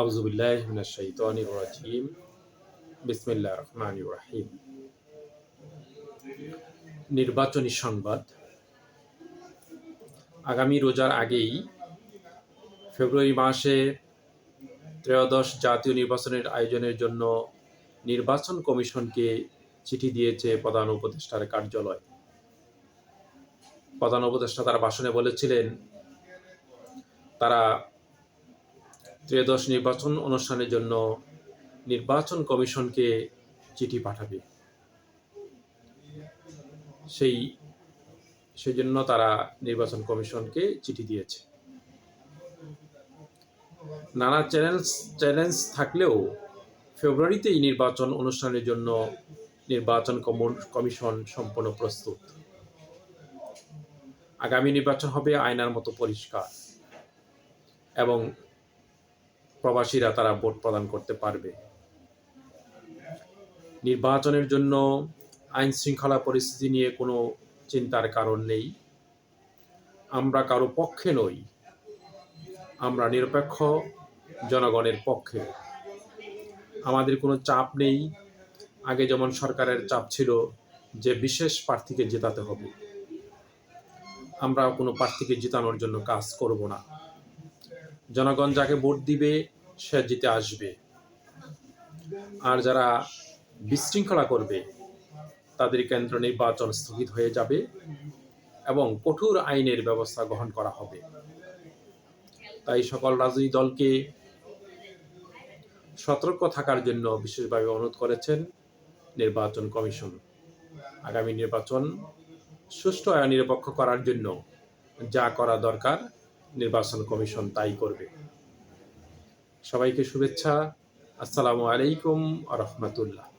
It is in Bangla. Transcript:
আউজুবিল্লাহ মিনাশ-শাইতানির রাজিম বিসমিল্লাহির রহমানির রহিম নির্বাচনী সংবাদ। আগামী রোজার আগেই ফেব্রুয়ারি মাসে ত্রয়োদশ জাতীয় নির্বাচনের আয়োজনের জন্য নির্বাচন কমিশনকে চিঠি দিয়েছে প্রধান উপদেষ্টার কার্যালয়। প্রধান উপদেষ্টা তার ভাষণে বলেছিলেন, তারা ত্রয়োদশ নির্বাচন অনুষ্ঠানের জন্য নির্বাচন কমিশনকে চিঠি পাঠাবে। সেই সেই জন্য তারা নির্বাচন কমিশনকে চিঠি দিয়েছে। নানা চ্যালেঞ্জ চ্যালেঞ্জ থাকলেও ফেব্রুয়ারিতেই নির্বাচন অনুষ্ঠানের জন্য নির্বাচন কমিশন সম্পূর্ণ প্রস্তুত। আগামী নির্বাচন হবে আয়নার মতো পরিষ্কার এবং প্রবাসীরা তারা ভোট প্রদান করতে পারবে। নির্বাচনের জন্য আইন শৃঙ্খলা পরিস্থিতি নিয়ে কোনো চিন্তার কারণ নেই। আমরা কারও পক্ষে নই। আমরা নিরপেক্ষ জনগণের পক্ষে। আমাদের কোনো চাপ নেই। আগে যেমন সরকারের চাপ ছিল যে বিশেষ প্রার্থীকে জেতাতে হবে। আমরা কোনো প্রার্থীকে জেতানোর জন্য কাজ করব না। জনগণ যাকে ভোট দিবে সে জিতে আসবে। আর যারা বিশৃঙ্খলা করবে, তাদের কেন্দ্র নির্বাচন স্থগিত হয়ে যাবে এবং কঠোর আইনের ব্যবস্থা গ্রহণ করা হবে। তাই সকল রাজনৈতিক দলকে সতর্ক থাকার জন্য বিশেষভাবে অনুরোধ করেছেন নির্বাচন কমিশন। আগামী নির্বাচন সুষ্ঠু আয় নিরপেক্ষ করার জন্য যা করা দরকার, নির্বাচন কমিশন তাই করবে। সবাইকে শুভেচ্ছা। আসসালামু আলাইকুম রহমতুল্লাহ।